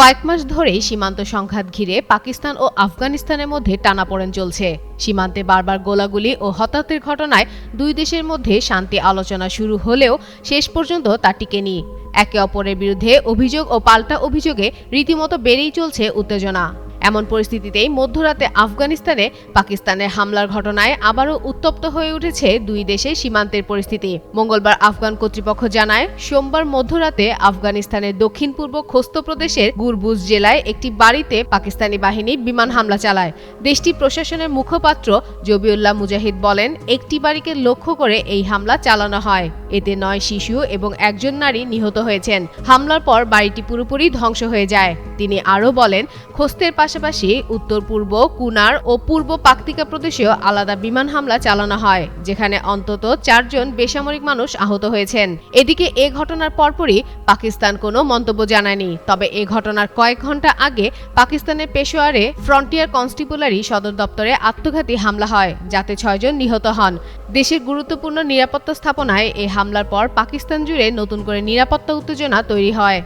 কয়েক মাস ধরেই সীমান্ত সংঘাত ঘিরে পাকিস্তান ও আফগানিস্তানের মধ্যে টানাপোড়েন চলছে। সীমান্তে বারবার গোলাগুলি ও হতাহতের ঘটনায় দুই দেশের মধ্যে শান্তি আলোচনা শুরু হলেও শেষ পর্যন্ত তা টিকেনি। একে অপরের বিরুদ্ধে অভিযোগ ও পাল্টা অভিযোগে রীতিমতো বেড়েই চলছে উত্তেজনা। এমন পরিস্থিতিতেই মধ্যরাতে আফগানিস্তানে পাকিস্তানের হামলার ঘটনায় আবারও উত্তপ্ত হয়ে উঠেছে দুই দেশের সীমান্তের পরিস্থিতি। মঙ্গলবার আফগান কর্তৃপক্ষ জানায়, সোমবার মধ্যরাতে আফগানিস্তানের দক্ষিণ পূর্ব খোস্ত প্রদেশের গুরবুজ জেলায় একটি বাড়িতে পাকিস্তানি বাহিনী বিমান হামলা চালায়। দেশটি প্রশাসনের মুখপাত্র জবিউল্লাহ মুজাহিদ বলেন, একটি বাড়িকে লক্ষ্য করে এই হামলা চালানো হয়। এতে নয় শিশু এবং একজন নারী নিহত হয়েছেন। হামলার পর বাড়িটি পুরোপুরি ধ্বংস হয়ে যায়। তিনি আরও বলেন, খোস্তের পাশাপাশি উত্তর পূর্ব, কুনার ও পূর্ব পাকতিকা প্রদেশেও আলাদা বিমান হামলা চালানো হয়, যেখানে অন্তত চারজন বেসামরিক মানুষ আহত হয়েছেন। এদিকে এ ঘটনার পরপরই পাকিস্তান কোনো মন্তব্য জানায়নি। তবে এ ঘটনার কয়েক ঘণ্টা আগে পাকিস্তানের পেশোয়ারে ফ্রন্টিয়ার কনস্টিপুলারি সদর দপ্তরে আত্মঘাতী হামলা হয়, যাতে ছয়জন নিহত হন। দেশের গুরুত্বপূর্ণ নিরাপত্তা স্থাপনায় এই হামলার পর পাকিস্তান জুড়ে নতুন করে নিরাপত্তা উত্তেজনা তৈরি হয়।